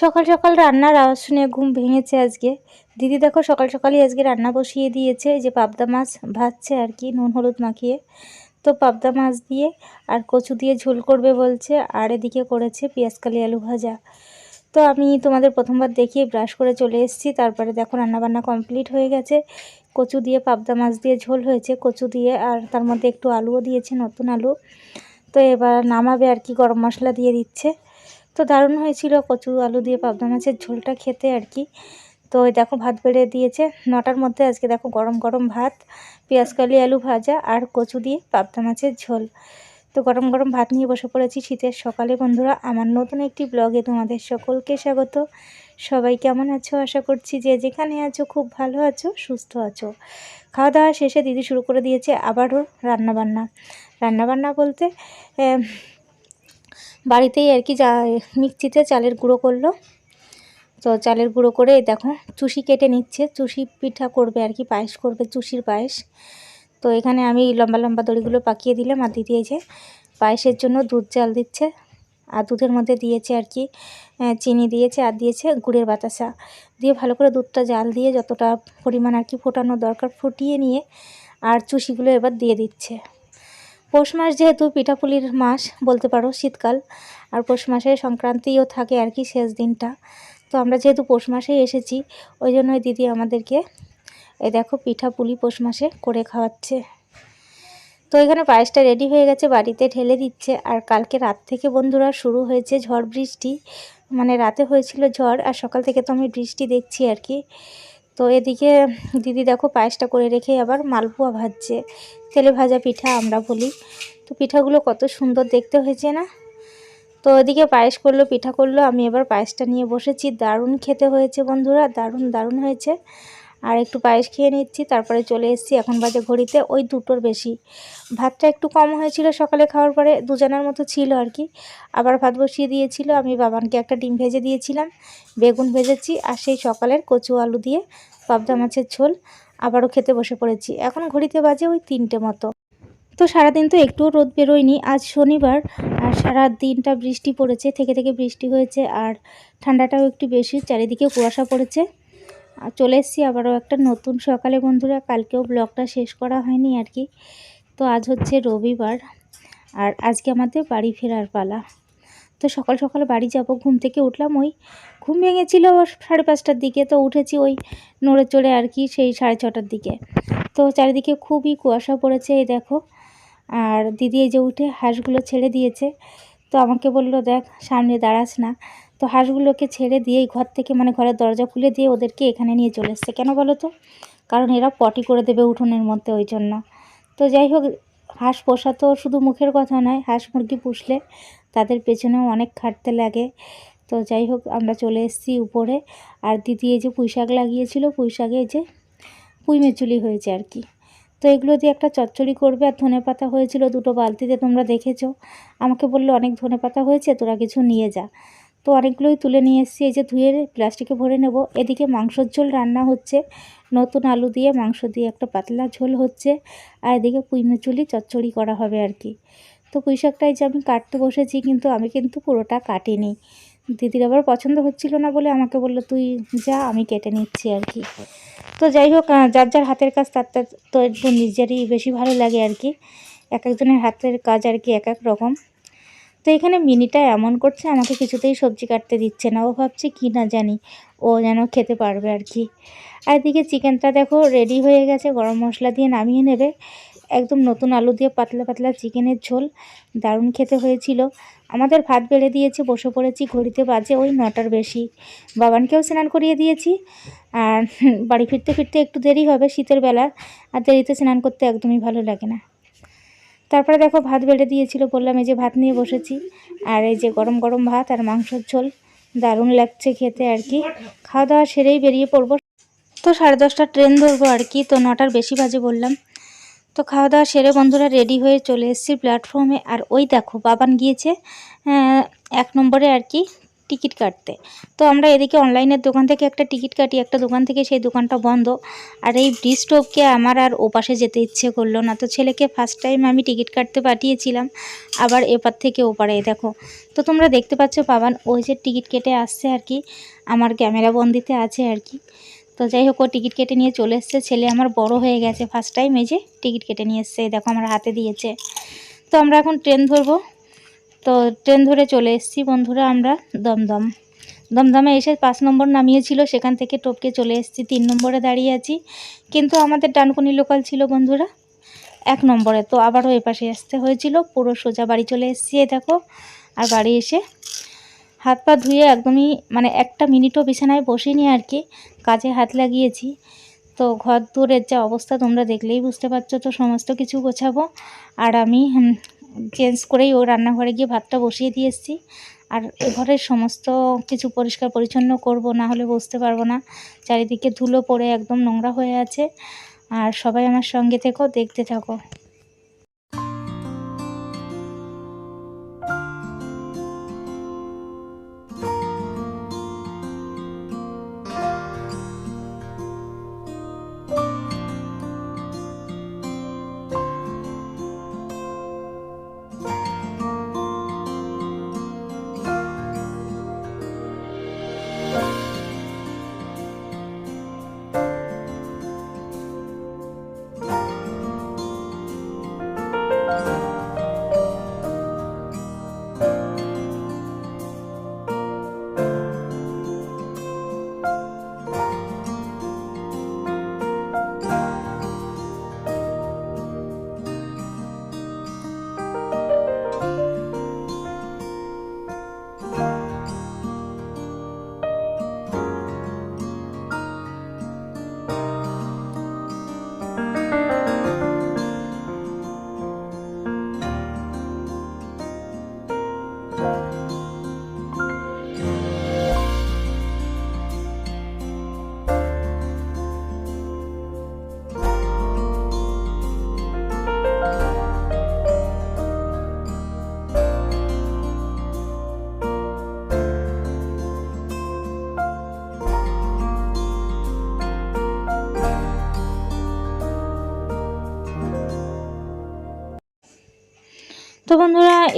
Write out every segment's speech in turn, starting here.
সকাল সকাল রান্নার আওয়াজ শুনে ঘুম ভেঙেছে আজকে। দিদি দেখো সকাল সকালই আজকে রান্না বসিয়ে দিয়েছে যে পাবদা মাছ ভাজছে আর কি, নুন, হলুদ মাখিয়ে। তো পাবদা মাছ দিয়ে আর কচু দিয়ে ঝোল করবে বলছে, আর এদিকে করেছে পেঁয়াজকালি আলু ভাজা। তো আমি তোমাদের প্রথমবার দেখিয়ে ব্রাশ করে চলে এসেছি, তারপরে দেখো রান্নাবান্না কমপ্লিট হয়ে গেছে। কচু দিয়ে পাবদা মাছ দিয়ে ঝোল হয়েছে, কচু দিয়ে আর তার মধ্যে একটু আলুও দিয়েছে, নতুন আলু। তো এবার নামাবে আর কি, গরম মশলা দিয়ে দিচ্ছে। তো দারুণ হয়েছিল কচু আলু দিয়ে পাবদা মাছের ঝোলটা খেতে আর কি। তো দেখো ভাত বেড়ে দিয়েছে, নটার মধ্যে আজকে দেখো গরম গরম ভাত পেঁয়াজকালি আলু ভাজা আর কচু দিয়ে পাবদা মাছের ঝোল। তো গরম গরম ভাত নিয়ে বসে পড়েছি শীতের সকালে। বন্ধুরা, আমার নতুন একটি ব্লগে তোমাদের সকলকে স্বাগত। সবাই কেমন আছো? আশা করছি যে যেখানে আছো খুব ভালো আছো, সুস্থ আছো। খাওয়া দাওয়া শেষে দিদি শুরু করে দিয়েছে আবারও রান্নাবান্না। রান্নাবান্না বলতে বাড়িতেই আর কি যা, মিক্সিতে চালের গুঁড়ো করল। তো চালের গুঁড়ো করে দেখো, চুষি কেটে নিচ্ছে। চুষি পিঠা করবে আর কি, পায়েস করবে, চুষির পায়েস। তো এখানে আমি লম্বা লম্বা দড়িগুলো পাকিয়ে দিলাম। আর দিদি যে পায়েসের জন্য দুধ জাল দিচ্ছে। আর দুধের মধ্যে দিয়েছে আর কি চিনি দিয়েছে আর দিয়েছে গুড়ের বাতাসা। দিয়ে ভালো করে দুধটা জাল দিয়ে যতটা পরিমাণ আর কি ফোটানো দরকার, ফুটিয়ে নিয়ে আর চুষিগুলো এবার দিয়ে দিচ্ছে। পৌষ মাস যেহেতু পিঠাপুলির মাস বলতে পারো, শীতকাল, আর পৌষ মাসে সংক্রান্তিও থাকে আর কি শেষ দিনটা। তো আমরা যেহেতু পৌষ মাসেই এসেছি, ওই জন্যই দিদি আমাদেরকে, এই দেখো পিঠা পুলি পৌষ মাসে করে খাওয়াচ্ছে। তো এখানে পায়েসটা রেডি হয়ে গেছে, বাড়িতে ঢেলে দিচ্ছে, আর কালকে রাত থেকে বন্ধুরা শুরু হয়েছে ঝড় বৃষ্টি। মানে রাতে হয়েছিল ঝড়, আর সকাল থেকে তো আমি বৃষ্টি দেখছি আর কি। তো এদিকে দিদি দেখো পায়েসটা করে রেখে আবার মালপোয়া ভাজছে। তেলে ভাজা পিঠা আমরা বলি। তো পিঠাগুলো কত সুন্দর দেখতে হয়েছে না? তো ওদিকে পায়েস করল, পিঠা করল, আমি এবার পায়েসটা নিয়ে বসেছি। দারুণ খেতে হয়েছে বন্ধুরা, দারুণ দারুণ হয়েছে। আর একটু পায়েস খেয়ে নিচ্ছি, তারপরে চলে এসেছি এখন বাজে ঘড়িতে। ওই দুটোর বেশি। ভাতটা একটু কম হয়েছিল সকালে খাওয়ার পরে, দুজনের মতো ছিল আর কি। আবার ভাত বসিয়ে দিয়েছিল, আমি বাবানকে একটা ডিম ভেজে দিয়েছিলাম, বেগুন ভেজেছি আর সেই সকালের কচু আলু দিয়ে পাবদা মাছের ঝোল আবারও খেতে বসে পড়েছি। এখন ঘড়িতে বাজে ওই তিনটে মতো। তো সারাদিন তো একটুও রোদ বেরোয়নি, আজ শনিবার আর সারা দিনটা বৃষ্টি পড়েছে, থেকে থেকে বৃষ্টি হয়েছে আর ঠান্ডাটাও একটু বেশি চারিদিকে কুয়াশা পড়েছে। আর চলে এসেছি আবারও একটা নতুন সকালে, বন্ধুরা। কালকেও ব্লগটা শেষ করা হয়নি আর কি। তো আজ হচ্ছে রবিবার আর আজকে আমাদের বাড়ি ফেরার পালা। তো সকাল সকাল বাড়ি যাব। ঘুম থেকে উঠলাম ওই ঘুম ভেঙেছিল সাড়ে পাঁচটার দিকে। তো উঠেছি ওই নড়ে চড়ে আর কি সেই সাড়ে ছটার দিকে। তো চারিদিকে খুবই কুয়াশা পড়েছে এই দেখো। আর দিদি এই যে উঠে হাঁসগুলো ছেড়ে দিয়েছে। তো আমাকে বলল, দেখ, সামনে দাঁড়াস না। তো হাঁসগুলোকে ছেড়ে দিয়েই ঘর থেকে মানে ঘরের দরজা খুলে দিয়ে ওদেরকে এখানে নিয়ে চলে এসছে। কেন বলো তো? কারণ এরা পটি করে দেবে উঠোনের মধ্যে ওই জন্য। তো যাই হোক, হাঁস পোষা তো শুধু মুখের কথা নয়, হাঁস মুরগি পুষলে তাদের পেছনেও অনেক খাটতে লাগে। তো যাই হোক, আমরা চলে এসেছি উপরে। আর দিদি এই যে পুঁই শাক লাগিয়েছিল, পুঁই শাকে এই যে পুঁই মেচুলি হয়েছে আর কি। তো এগুলো দিয়ে একটা চচ্চড়ি করবে আর ধনে পাতা হয়েছিল দুটো বালতিতে, তোমরা দেখেছ। আমাকে বলল, অনেক ধনে পাতা হয়েছে, তোরা কিছু নিয়ে যা। তো অনেকগুলোই তুলে নিয়ে এসেছি। এই যে ধুয়ে প্লাস্টিকে ভরে নেব। এদিকে মাংসর ঝোল রান্না হচ্ছে। নতুন আলু দিয়ে মাংস দিয়ে একটা পাতলা ঝোল হচ্ছে। আর এদিকে পুঁই মেচুলি চচ্চড়ি করা হবে আর কি। তো পুঁই শাকটাই যে আমি কাটতে বসেছি, কিন্তু আমি কিন্তু পুরোটা কাটিনি। দিদির আবার পছন্দ হচ্ছিল না বলে আমাকে বলল, তুই যা, আমি কেটে নিচ্ছি আর কি। তো যাই হোক যার যার হাতের কাজ, তার তার তো একটু নিজেরই বেশি ভালো লাগে আর কি। এক একজনের হাতের কাজ আর কি, এক এক রকম। তো এখানে মিনিটা এমন করছে, আমাকে কিছুতেই সবজি কাটতে দিচ্ছে না। ও ভাবছে কি না জানি, ও যেন খেতে পারবে আর কি। আর এদিকে চিকেনটা দেখো রেডি হয়ে গেছে, গরম মশলা দিয়ে নামিয়ে নেবে। একদম নতুন আলু দিয়ে পাতলা পাতলা চিকেনের ঝোল, দারুণ খেতে হয়েছিল। আমাদের ভাত বেড়ে দিয়েছে, বসে পড়েছি, ঘড়িতে বাজে ওই নটার বেশি। বাবানকেও স্নান করিয়ে দিয়েছি। আর বাড়ি ফিরতে ফিরতে একটু দেরি হবে শীতের বেলা, আর দেরিতে স্নান করতে একদমই ভালো লাগে না। তারপরে দেখো ভাত বেড়ে দিয়েছিল বললাম, এই যে ভাত নিয়ে বসেছি। আর এই যে গরম গরম ভাত আর মাংসর ঝোল, দারুণ লাগছে খেতে আর কি। খাওয়া দাওয়া সেরেই বেরিয়ে পড়ব। তো সাড়ে দশটা ট্রেন ধরবো আর কি, তো নটার বেশি বাজে বললাম। তো খাওয়া দাওয়া সেরে বন্ধুরা রেডি হয়ে চলে এসেছি প্ল্যাটফর্মে। আর ওই দেখো, বাবান গিয়েছে এক নম্বরে আর কি। টিকিট কাটতে। তো আমরা এদিকে অনলাইনের দোকান থেকে একটা টিকিট কাটি, একটা দোকান থেকে সেই দোকানটা বন্ধ। আর এই ব্রিজ টপকে আমার আর ওপাশে যেতে ইচ্ছে করল না। তো ছেলেকে ফার্স্ট টাইম আমি টিকিট কাটতে পাঠিয়েছিলাম, আবার এপার থেকে ওপারে দেখো। তো তোমরা দেখতে পাচ্ছ পাবান, ওই যে টিকিট কেটে আসছে আর কি। আমার ক্যামেরা বন্দিতে আছে আর কি। তো যাই হোক, ও টিকিট কেটে নিয়ে চলে এসছে। ছেলে আমার বড় হয়ে গেছে ফার্স্ট টাইম এই যে টিকিট কেটে নিয়ে এসছে। দেখো, আমার হাতে দিয়েছে। তো আমরা এখন ট্রেন ধরবো। তো ট্রেন ধরে চলে এসেছি বন্ধুরা আমরা দমদম। দমদমে এসে পাঁচ নম্বর নামিয়েছিল, সেখান থেকে টপকে চলে এসেছি, তিন নম্বরে দাঁড়িয়ে আছি। কিন্তু আমাদের ডানকুনি লোকাল ছিল বন্ধুরা এক নম্বরে, তো আবারও এ পাশে আসতে হয়েছিল, পুরো সোজা বাড়ি চলে এসেছি দেখো। আর বাড়ি এসে হাত পা ধুয়ে একদমই মানে একটা মিনিটও বিছানায় বসিনি আর কি, কাজে হাত লাগিয়েছি। তো ঘর দূরের যা অবস্থা তোমরা দেখলেই বুঝতে পারছ, তো সমস্ত কিছু গোছাবো। আর আমি চেঞ্জ করেই ও রান্নাঘরে গিয়ে ভাতটা বসিয়ে দিয়ে এসেছি। আর এ ঘরের সমস্ত কিছু পরিষ্কার পরিচ্ছন্ন করব, না হলে বসতে পারব না। চারিদিকে ধুলো পড়ে একদম নোংরা হয়ে আছে। আর সবাই আমার সঙ্গে থেকো, দেখতে থাকো।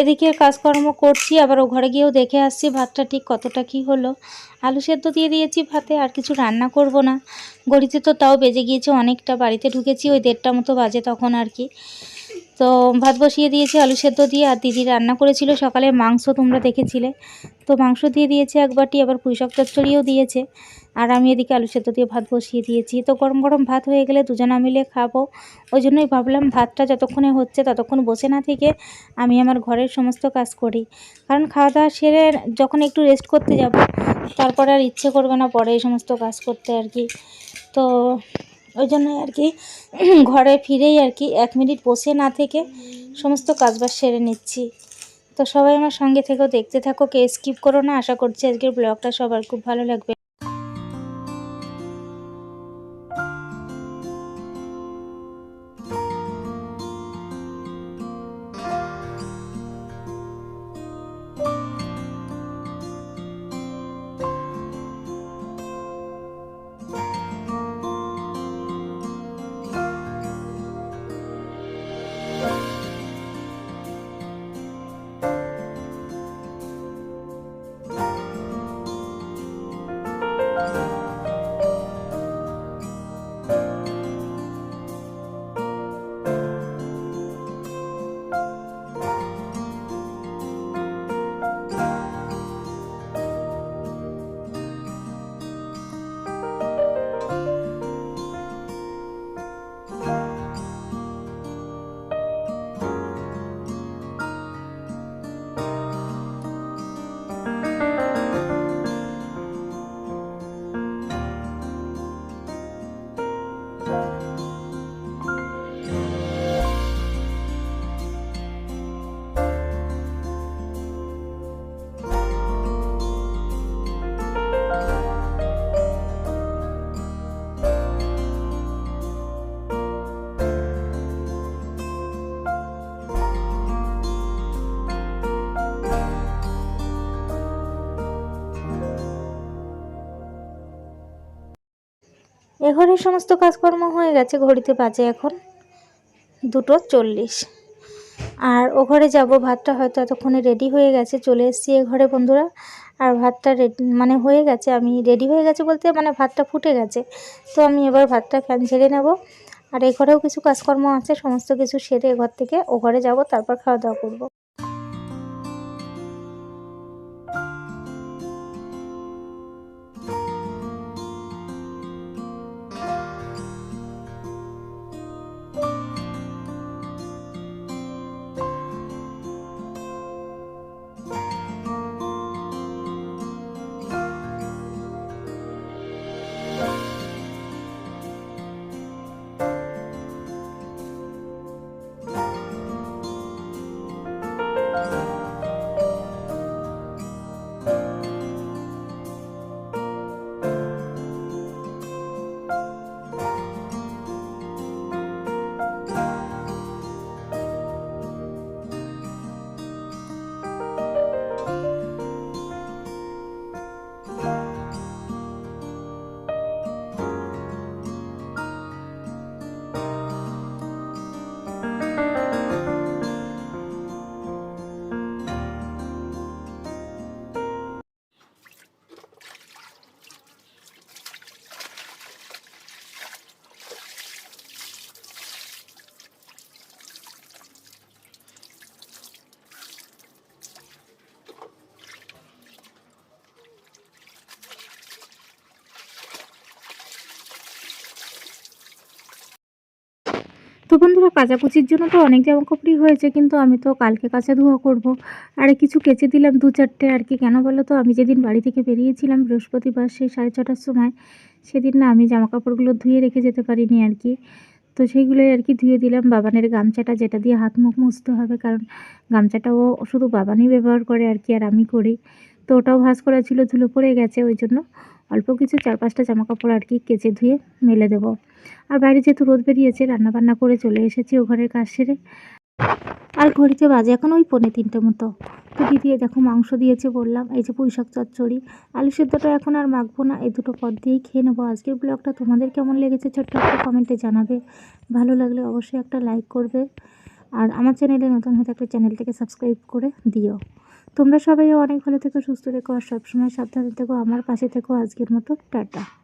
এদিকে কাজকর্ম করছি, আবার ও ঘরে গিয়েও দেখে আসছি ভাতটা ঠিক কতটা কি হলো। আলু সেদ্ধ দিয়ে দিয়েছি ভাতে, আর কিছু রান্না করব না। গড়িতে তো তাও বেজে গিয়েছে, অনেকটা বাড়িতে ঢুকেছি, ওই দেড়টা মতো বাজে তখন আর কি। তো ভাত বসিয়ে দিয়েছি, আলু সেদ্ধ দিয়ে, আর দিদি রান্না করেছিল সকালে মাংস, তোমরা দেখেছিলে। তো মাংস দিয়ে দিয়েছে এক বাটি, আবার পুঁইশাক চচ্চড়িও দিয়েছে। আর আমি এদিকে আলু সেদ্ধ দিয়ে ভাত বসিয়ে দিয়েছি। তো গরম গরম ভাত হয়ে গেলে দুজনা মিলে খাব। ওই জন্যই ভাবলাম ভাতটা যতক্ষণে হচ্ছে ততক্ষণ বসে না থেকে আমি আমার ঘরের সমস্ত কাজ করি। কারণ খাওয়া দাওয়া সেরে যখন একটু রেস্ট করতে যাব, তারপরে আর ইচ্ছে করবে না পরে এই সমস্ত কাজ করতে আর কি। তো ওই জন্য আর কি, ঘরে ফিরেই আর কি এক মিনিট বসে না থেকে সমস্ত কাজবাজ সেরে নিচ্ছি। তো সবাই আমার সঙ্গে থেকেও দেখতে থাকো কে স্কিপ করো না। আশা করছি আজকের ব্লগটা সবার খুব ভালো লাগবে। এ ঘরের সমস্ত কাজকর্ম হয়ে গেছে, ঘড়িতে বাজে এখন দুটো চল্লিশ। আর ও ঘরে যাব, ভাতটা হয়তো এতক্ষণে রেডি হয়ে গেছে, চলে এসেছি এ ঘরে বন্ধুরা। আর ভাতটা রেডি মানে হয়ে গেছে, আমি রেডি হয়ে গেছে বলতে মানে ভাতটা ফুটে গেছে। তো আমি এবার ভাতটা ফ্যান ঝেড়ে নেব। আর এ ঘরেও কিছু কাজকর্ম আছে, সমস্ত কিছু সেরে এ ঘর থেকে ও ঘরে যাব, তারপর খাওয়া দাওয়া করব। বন্ধুরা কাচাকুচির জন্য তো অনেক জামা কাপড়ই হয়েছে, কিন্তু আমি তো কালকে কাচা ধোয়া করব। আর কিছু কেচে দিলাম দু চারটে আর কি। কেন বলো তো? আমি যেদিন বাড়ি থেকে বেরিয়েছিলাম বৃহস্পতিবার সেই সাড়ে ছটার সময়, সেদিন না আমি জামা কাপড়গুলো ধুয়ে রেখে যেতে পারিনি আর কি। তো সেইগুলোই আর কি ধুয়ে দিলাম। বাবানের গামছাটা যেটা দিয়ে হাত মুখ মুছতে হবে, কারণ গামছাটাও শুধু বাবানই ব্যবহার করে আর কি, আর আমি করি। তো ওটাও ভাঁজ করা ছিল, ধুলো পড়ে গেছে, ওই জন্য অল্প কিছু চার পাঁচটা জামা কাপড় আর কি কেচে ধুয়ে মেলে দেবো। আর বাইরে যেহেতু রোদ বেরিয়েছে, রান্নাবান্না করে চলে এসেছি ও ঘরের কাজ সেরে। আর ঘড়িতে বাজে এখন ওই পৌনে তিনটে মতো। তো এই দেখো মাংস দিয়েছে বললাম, এই যে পুঁই শাক চচ্চড়ি, আলু সেদ্ধটা এখন আর মাখবো না, এই দুটো পদ দিয়েই খেয়ে নেব। আজকের ব্লগটা তোমাদের কেমন লেগেছে ছোট্ট একটা কমেন্টে জানাবে। ভালো লাগলে অবশ্যই একটা লাইক করবে। আর আমার চ্যানেলে নতুন হয়ে থাকলে চ্যানেলটাকে সাবস্ক্রাইব করে দিও। তোমরা সবাই অনেক ভালো থেকো, সুস্থ থেকো, আর সবসময় সাবধানে থেকো। আমার পাশে থেকো। আজকের মতো, টাটা।